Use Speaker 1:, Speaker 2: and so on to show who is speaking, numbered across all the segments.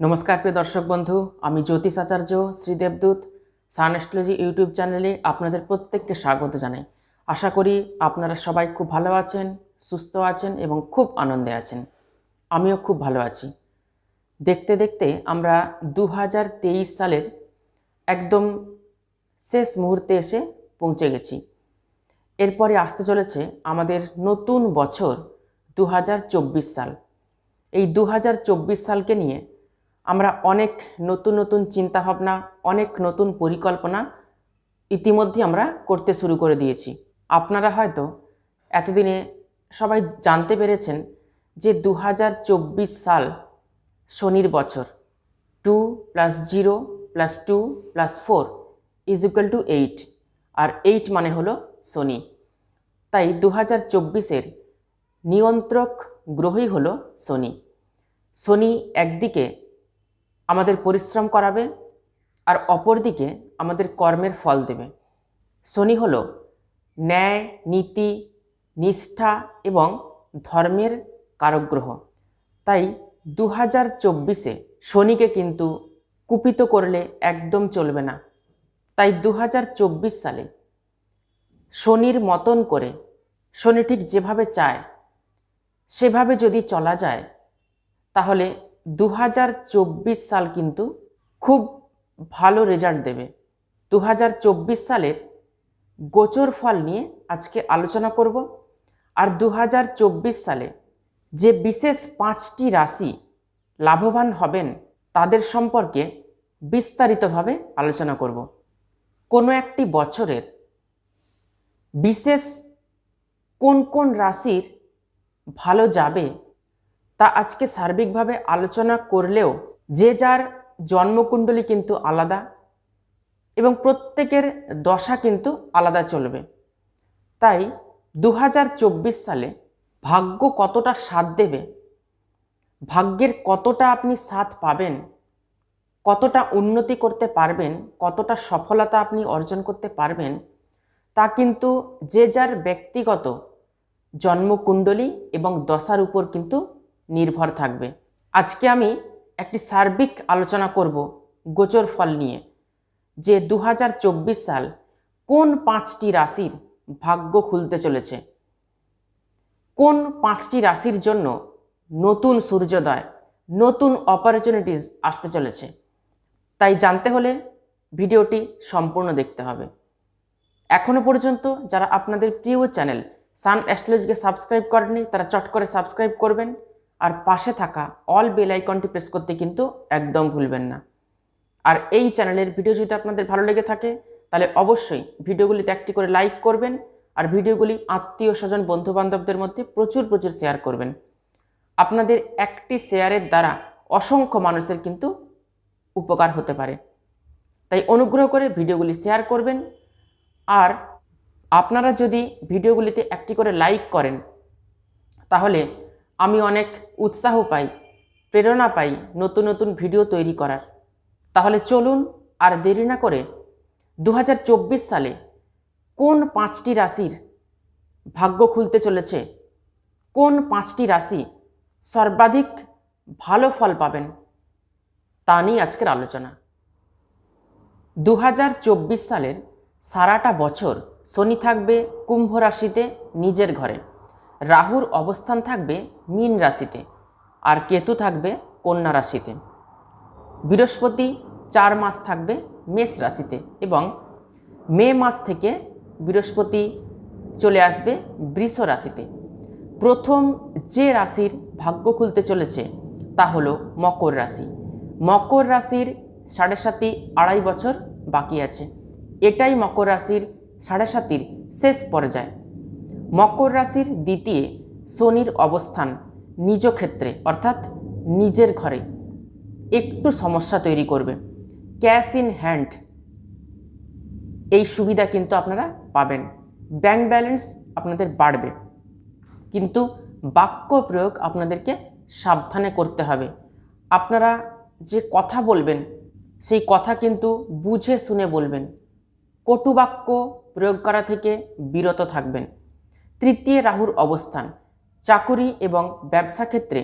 Speaker 1: নমস্কার, প্রিয় দর্শক বন্ধু। আমি জ্যোতিষ আচার্য শ্রীদেবদূত সান অ্যাস্ট্রোলজি ইউটিউব চ্যানেলে আপনাদের প্রত্যেককে স্বাগত জানাই। আশা করি আপনারা সবাই খুব ভালো আছেন, সুস্থ আছেন এবং খুব আনন্দে আছেন। আমিও খুব ভালো আছি। দেখতে দেখতে আমরা দু হাজার তেইশ সালের একদম শেষ মুহূর্তে এসে পৌঁছে গেছি। এরপরে আসতে চলেছে আমাদের নতুন বছর দু হাজার চব্বিশ সাল। এই দু হাজার চব্বিশ সালকে নিয়ে আমরা অনেক নতুন নতুন চিন্তাভাবনা, অনেক নতুন পরিকল্পনা ইতিমধ্যে আমরা করতে শুরু করে দিয়েছি। আপনারা হয়তো এতদিনে সবাই জানতে পেরেছেন যে দু হাজার চব্বিশ সাল শনির বছর, two plus zero plus two plus four is equal to eight, R eight মানে হলো শনি। তাই দু হাজার চব্বিশের নিয়ন্ত্রক গ্রহই হলো শনি। শনি একদিকে আমাদের পরিশ্রম করাবে আর অপরদিকে আমাদের কর্মের ফল দেবে। শনি হল ন্যায়, নীতি, নিষ্ঠা এবং ধর্মের কারগ্রহ। তাই দু হাজার চব্বিশে শনিকে কিন্তু কুপিত করলে একদম চলবে না। তাই দু হাজার চব্বিশ সালে শনির মতন করে, শনি ঠিক যেভাবে চায়, সেভাবে যদি চলা যায়, তাহলে দু হাজার চব্বিশ সাল কিন্তু খুব ভালো রেজাল্ট দেবে। দু হাজার চব্বিশ সালের গোচর ফল নিয়ে আজকে আলোচনা করব। আর দু হাজার চব্বিশ সালে যে বিশেষ পাঁচটি রাশি লাভবান হবেন তাদের সম্পর্কে বিস্তারিতভাবে আলোচনা করব। কোনো একটি বছরের বিশেষ কোন কোন রাশির ভালো যাবে তা আজকে সার্বিকভাবে আলোচনা করলেও যে যার জন্মকুণ্ডলী কিন্তু আলাদা এবং প্রত্যেকের দশা কিন্তু আলাদা চলবে। তাই দু হাজার চব্বিশ সালে ভাগ্য কতটা সাথ দেবে, ভাগ্যের কতটা আপনি সাথ পাবেন, কতটা উন্নতি করতে পারবেন, কতটা সফলতা আপনি অর্জন করতে পারবেন, তা কিন্তু যে যার ব্যক্তিগত জন্মকুণ্ডলী এবং দশার উপর কিন্তু নির্ভর থাকবে। আজকে আমি একটি সার্বিক আলোচনা করব গোচর ফল নিয়ে। যে দু হাজার চব্বিশ সাল কোন পাঁচটি রাশির ভাগ্য খুলতে চলেছে? কোন পাঁচটি রাশির জন্য নতুন সূর্যোদয়, নতুন অপরচুনিটিস আসতে চলেছে? তাই জানতে হলে ভিডিওটি সম্পূর্ণ দেখতে হবে। এখনও পর্যন্ত যারা আপনাদের প্রিয় চ্যানেল সান অ্যাস্ট্রোলজিকে সাবস্ক্রাইব করেননি, তারা চট করে সাবস্ক্রাইব করবেন। আর পাশে থাকা অল বেল আইকনটি প্রেস করতে কিন্তু একদম ভুলবেন না। আর এই চ্যানেলের ভিডিও যদি আপনাদের ভালো লেগে থাকে, তাহলে অবশ্যই ভিডিওগুলিতে একটি করে লাইক করবেন আর ভিডিওগুলি আত্মীয় স্বজন, বন্ধুবান্ধবদের মধ্যে প্রচুর প্রচুর শেয়ার করবেন। আপনাদের একটি শেয়ারের দ্বারা অসংখ্য মানুষের কিন্তু উপকার হতে পারে। তাই অনুগ্রহ করে ভিডিওগুলি শেয়ার করবেন। আর আপনারা যদি ভিডিওগুলিতে একটি করে লাইক করেন, তাহলে আমি অনেক উৎসাহ পাই, প্রেরণা পাই নতুন নতুন ভিডিও তৈরি করার। তাহলে চলুন আর দেরি না করে দু হাজার চব্বিশ সালে কোন পাঁচটি রাশির ভাগ্য খুলতে চলেছে, কোন পাঁচটি রাশি সর্বাধিক ভালো ফল পাবেন, তা নিয়ে আজকের আলোচনা। দু হাজার চব্বিশ সালের সারাটা বছর শনি থাকবে কুম্ভ রাশিতে নিজের ঘরে। রাহুর অবস্থান থাকবে মীন রাশিতে আর কেতু থাকবে কন্যা রাশিতে। বৃহস্পতি চার মাস থাকবে মেষ রাশিতে এবং মে মাস থেকে বৃহস্পতি চলে আসবে বৃষ রাশিতে। প্রথম যে রাশির ভাগ্য খুলতে চলেছে তা হলো মকর রাশি। মকর রাশির সাড়ে সাতি আড়াই বছর বাকি আছে। এটাই মকর রাশির সাড়ে সাতির শেষ পর্যায়। মকর রাশির দ্বিতীয় শনির অবস্থান নিজ ক্ষেত্রে, অর্থাৎ নিজের ঘরে। একটু সমস্যা তৈরি করবে। Cash in hand. এই সুবিধা কিন্তু আপনারা পাবেন। ব্যাংক ব্যালেন্স আপনাদের বাড়বে। কিন্তু বাক্য প্রয়োগ আপনাদেরকে সাবধানে করতে হবে। আপনারা যে কথা বলবেন, সেই কথা কিন্তু বুঝে শুনে বলবেন। কটু বাক্য প্রয়োগ করা থেকে বিরত থাকবেন। তৃতীয় রাহুর অবস্থান, চাকুরি এবং ব্যবসা ক্ষেত্রে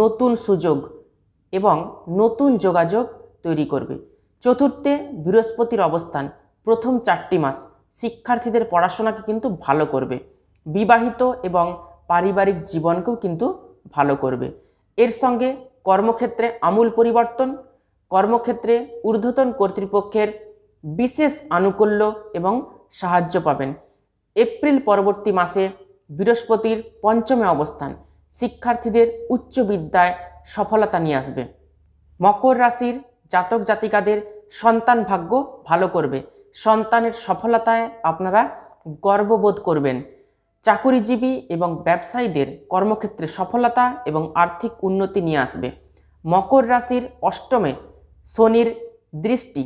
Speaker 1: নতুন সুযোগ এবং নতুন যোগাযোগ তৈরি করবে। চতুর্থে বৃহস্পতির অবস্থান, প্রথম চারটি মাস শিক্ষার্থীদের পড়াশোনাকে কিন্তু ভালো করবে। বিবাহিত এবং পারিবারিক জীবনকেও কিন্তু ভালো করবে। এর সঙ্গে কর্মক্ষেত্রে আমূল পরিবর্তন, কর্মক্ষেত্রে ঊর্ধ্বতন কর্তৃপক্ষের বিশেষ আনুকূল্য এবং সাহায্য পাবেন। এপ্রিল পরবর্তী মাসে বৃহস্পতির পঞ্চমে অবস্থান। শিক্ষার্থীদের উচ্চ বিদ্যায় সফলতা নিয়ে আসবে। মকর রাশির জাতক জাতিকাদের সন্তান ভাগ্য ভালো করবে। সন্তানের সফলতায় আপনারা গর্ববোধ করবেন। চাকুরিজীবী এবং ব্যবসায়ীদের কর্মক্ষেত্রে সফলতা এবং আর্থিক উন্নতি নিয়ে আসবে। মকর রাশির অষ্টমে শনির দৃষ্টি।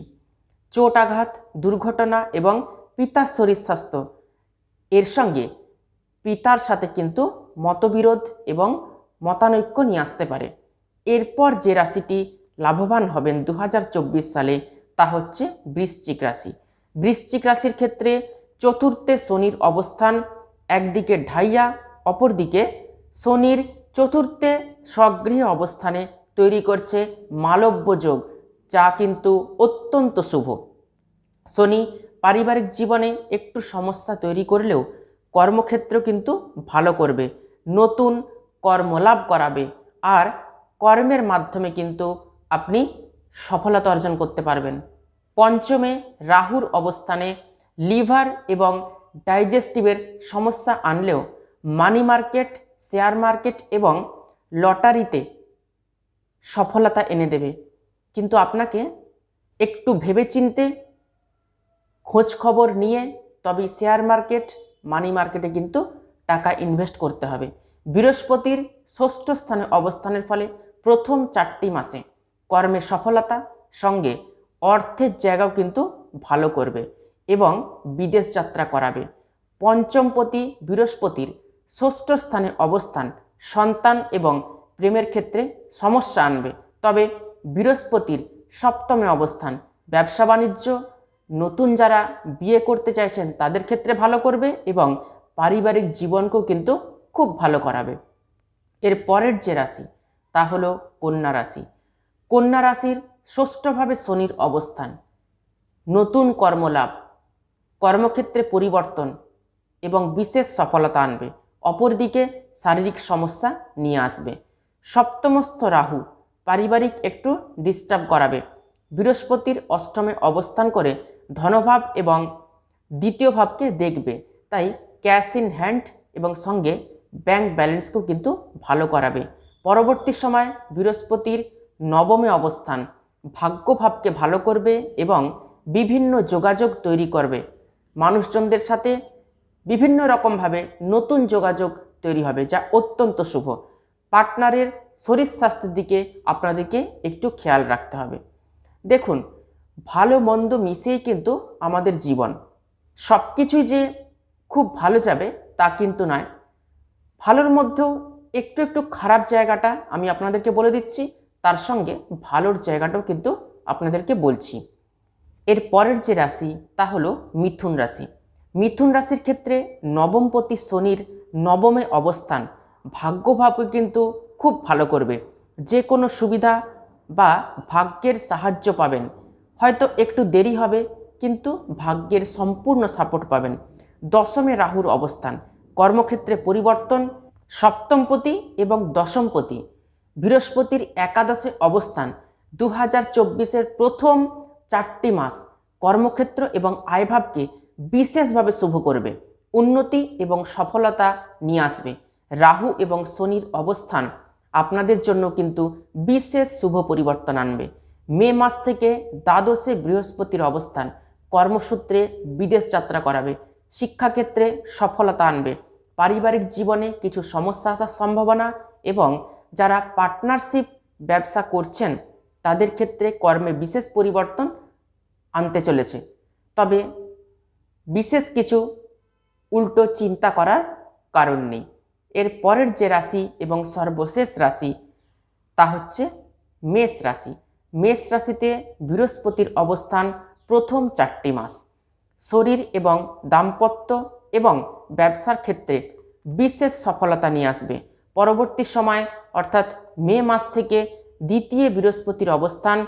Speaker 1: চোট আঘাত, দুর্ঘটনা এবং পিতার শরীর স্বাস্থ্য। এর সঙ্গে পিতার সাথে কিন্তু মতবিরোধ এবং মতানৈক্য নিয়ে আসতে পারে। এরপর যে রাশিটি লাভবান হবেন দু হাজার চব্বিশ সালে তা হচ্ছে বৃশ্চিক রাশি। বৃশ্চিক রাশির ক্ষেত্রে চতুর্থে শনির অবস্থান একদিকে ঢাইয়া, অপরদিকে শনির চতুর্থে স্বগৃহে অবস্থানে তৈরি করছে মালব্য যোগ, যা কিন্তু অত্যন্ত শুভ। শনি পারিবারিক জীবনে একটু সমস্যা তৈরি করলেও কর্মক্ষেত্র কিন্তু ভালো করবে, নতুন কর্মলাভ করাবে আর কর্মের মাধ্যমে কিন্তু আপনি সফলতা অর্জন করতে পারবেন। পঞ্চমে রাহুর অবস্থানে লিভার এবং ডাইজেস্টিভের সমস্যা আনলেও মানি মার্কেট, শেয়ার মার্কেট এবং লটারিতে সফলতা এনে দেবে। কিন্তু আপনাকে একটু ভেবেচিন্তে খোঁজ খবর নিয়ে তবে শেয়ার মার্কেট মানি মার্কেটে কিন্তু টাকা ইনভেস্ট করতে হবে। বৃহস্পতির ষষ্ঠ স্থানে অবস্থানের ফলে প্রথম চারটি মাসে কর্মে সফলতা, সঙ্গে অর্থের জায়গাও কিন্তু ভালো করবে এবং বিদেশ যাত্রা করাবে। পঞ্চমপতি বৃহস্পতির ষষ্ঠ স্থানে অবস্থান সন্তান এবং প্রেমের ক্ষেত্রে সমস্যা আনবে। তবে বৃহস্পতির সপ্তমে অবস্থান ব্যবসা বাণিজ্য নতুন যারা বিয়ে করতে চাইছেন তাদের ক্ষেত্রে ভালো করবে এবং পারিবারিক জীবনকেও কিন্তু খুব ভালো করাবে। এর পরের যে রাশি, তা হলো কন্যা রাশি। কন্যা রাশির ষষ্ঠভাবে শনির অবস্থান। নতুন কর্মলাভ, কর্মক্ষেত্রে পরিবর্তন এবং বিশেষ সফলতা আনবে। অপরদিকে শারীরিক সমস্যা নিয়ে আসবে। সপ্তমস্থ রাহু পারিবারিক একটু ডিস্টার্ব করাবে। বৃহস্পতির অষ্টমে অবস্থান করে ধনভাব এবং দ্বিতীয় ভাবকে দেখবে। তাই ক্যাশ ইন হ্যান্ড এবং সঙ্গে ব্যাংক ব্যালেন্সকেও কিন্তু ভালো করাবে। পরবর্তী সময় বৃহস্পতির নবমে অবস্থান ভাগ্যভাবকে ভালো করবে এবং বিভিন্ন যোগাযোগ তৈরি করবে। মানুষজনদের সাথে বিভিন্ন রকমভাবে নতুন যোগাযোগ তৈরি হবে, যা অত্যন্ত শুভ। পার্টনারের শরীর স্বাস্থ্যের দিকে আপনাদেরকে একটু খেয়াল রাখতে হবে। দেখুন ভালো মন্দ মিশিয়েই কিন্তু আমাদের জীবন। সব কিছুই যে খুব ভালো যাবে তা কিন্তু নয়। ভালোর মধ্যেও একটু একটু খারাপ জায়গাটা আমি আপনাদেরকে বলে দিচ্ছি, তার সঙ্গে ভালোর জায়গাটাও কিন্তু আপনাদেরকে বলছি। এর পরের যে রাশি তা হলো মিথুন রাশি। মিথুন রাশির ক্ষেত্রে নবমপতি শনির নবমে অবস্থান ভাগ্যভাবকে কিন্তু খুব ভালো করবে। যে কোনো সুবিধা বা ভাগ্যের সাহায্য পাবেন। হয়তো একটু দেরি হবে, কিন্তু ভাগ্যের সম্পূর্ণ সাপোর্ট পাবেন। দশমে রাহুর অবস্থান, কর্মক্ষেত্রে পরিবর্তন সপ্তমপতি এবং দশমপতি বৃহস্পতির একাদশে অবস্থান দু হাজার প্রথম চারটি মাস, কর্মক্ষেত্র এবং আয়ভাবকে বিশেষভাবে শুভ করবে, উন্নতি এবং সফলতা নিয়ে আসবে। রাহু এবং শনির অবস্থান আপনাদের জন্য কিন্তু বিশেষ শুভ পরিবর্তন আনবে। মে মাস থেকে দ্বাদশে বৃহস্পতির অবস্থান। কর্মসূত্রে বিদেশ যাত্রা করাবে। শিক্ষাক্ষেত্রে সফলতা আনবে। পারিবারিক জীবনে কিছু সমস্যা আসার সম্ভাবনা এবং যারা পার্টনারশিপ ব্যবসা করছেন, তাদের ক্ষেত্রে কর্মে বিশেষ পরিবর্তন আনতে চলেছে। তবে বিশেষ কিছু উল্টো চিন্তা করার কারণ নেই। এর পরের যে রাশি এবং সর্বশেষ রাশি, তা হচ্ছে মেষ রাশি। মেষ রাশিতে বৃহস্পতির অবস্থান প্রথম চারটি মাস। শরীর এবং দাম্পত্য এবং ব্যবসার ক্ষেত্রে বিশেষ সফলতা নিয়ে আসবে। পরবর্তী সময়, অর্থাৎ মে মাস থেকে দ্বিতীয় বৃহস্পতির অবস্থান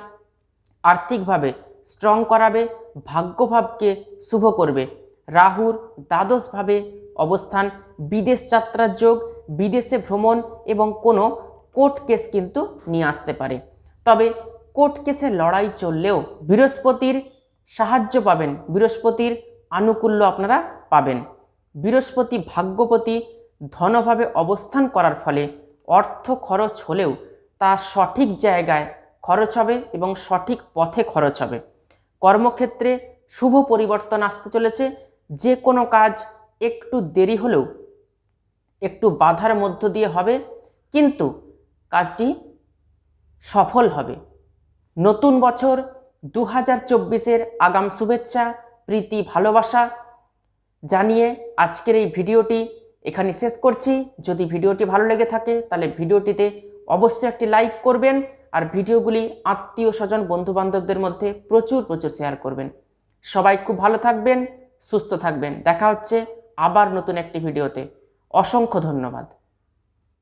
Speaker 1: আর্থিকভাবে স্ট্রং করাবে, ভাগ্যভাবকে শুভ করবে। রাহুর দ্বাদশভাবে অবস্থান, বিদেশ যাত্রার যোগ, বিদেশে ভ্রমণ এবং কোনো কোর্ট কেস কিন্তু নিয়ে আসতে পারে। তবে কোর্ট কেসের লড়াই চললেও বৃহস্পতির সাহায্য পাবেন। বৃহস্পতির আনুকূল্য আপনারা পাবেন। বৃহস্পতি ভাগ্যপতি ধনভাবে অবস্থান করার ফলে অর্থ খরচ হলেও তা সঠিক জায়গায় খরচ হবে এবং সঠিক পথে খরচ হবে। কর্মক্ষেত্রে শুভ পরিবর্তন আসতে চলেছে। যে কোনো কাজ একটু দেরি হলেও একটু বাধার মধ্য দিয়ে হবে, কিন্তু কাজটি সফল হবে। নতুন বছর দু হাজার চব্বিশের আগাম শুভেচ্ছা, প্রীতি, ভালোবাসা জানিয়ে আজকের এই ভিডিওটি এখানে শেষ করছি। যদি ভিডিওটি ভালো লেগে থাকে, তাহলে ভিডিওটিতে অবশ্যই একটি লাইক করবেন আর ভিডিওগুলি আত্মীয় স্বজন, বন্ধুবান্ধবদের মধ্যে প্রচুর প্রচুর শেয়ার করবেন। সবাই খুব ভালো থাকবেন, সুস্থ থাকবেন। দেখা হচ্ছে আবার নতুন একটি ভিডিওতে। অসংখ্য ধন্যবাদ।